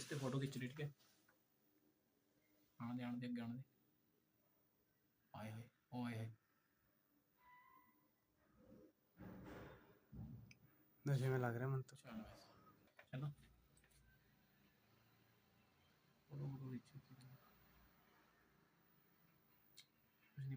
इस फ़ोटो खिंच ली ठीक है? हाँ, आने आने दे अगे आने दे। आए हाय ओ आए हाय। नशे में लग रहा है मन तो। चलो चलो। फ़ोटो फ़ोटो खिंच। कुछ नहीं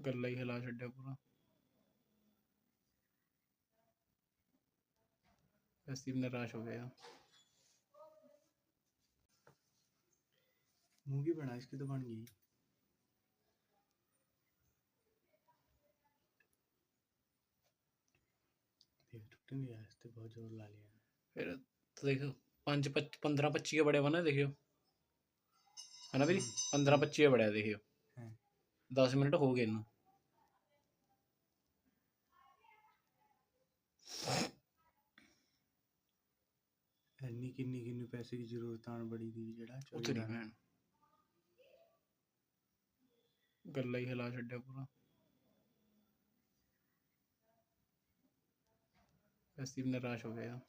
गला ही हिला छा पूरा निराश हो गया मूवी बना इसकी तो बन गई बहुत ज़ोर ला लिया फिर तो देखो पाँच पंद्रह पच्चीस के बड़े बना देखियो है ना भाई पंद्रह पच्चीस के बड़े देखियो दस मिनट हो गए ना कि किन्नी किन्नी पैसे की ज़रूरत आन बड़ी दी जेड़ा उत्थे नहीं भैन गल्ला ही हिला छड्डा पूरा। नसीब निराश हो गया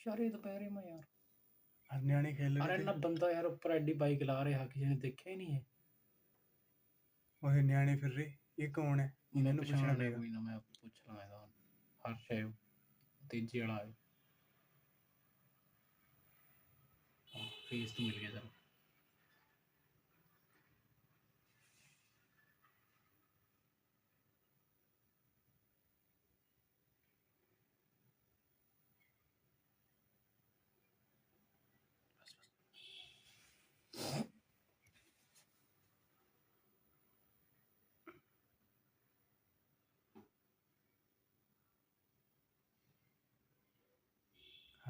ਸ਼ਾਰੇ ਦੁਪਹਿਰੇ ਮੈਂ ਯਾਰ। ਆਹ ਨਿਆਣੇ ਖੇਲ ਅਰੇ ਰਹੇ ਨਾ ਤੇ ਬੰਦਾ ਯਾਰ ਉੱਪਰ ਐਡੀ ਬਾਈਕ ਲਾ ਰਿਹਾ ਕਿਸੇ ਨੇ ਦੇਖਿਆ ਹੀ ਨਹੀਂ ਹੈ ਉਹਦੇ ਨਿਆਣੇ ਫਿਰ ਰਹੇ ਇਹ ਕੌਣ ਹੈ? ਇਹਨਾਂ ਨੂੰ ਪੁੱਛਣਾ ਪਛਾਣਿਆ ਪਏਗਾ। ਕੋਈ ਨਾ ਮੈਂ ਪੁੱਛ ਲਾਂ ਇਹਦਾ ਹਰ ਸ਼ੈ ਤੇਜੀ ਵਾਲਾ ਹੈ ਫੇਸ ਤੋਂ ਮਿਲ ਗਿਆ ਜਰਾ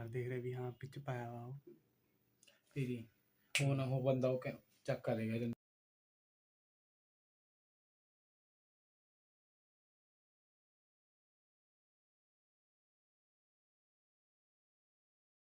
हर देख रहे भी हाँ पिच पाया हुआ हो। ठीक है हो ना हो, बंदा हो क्या चक्कर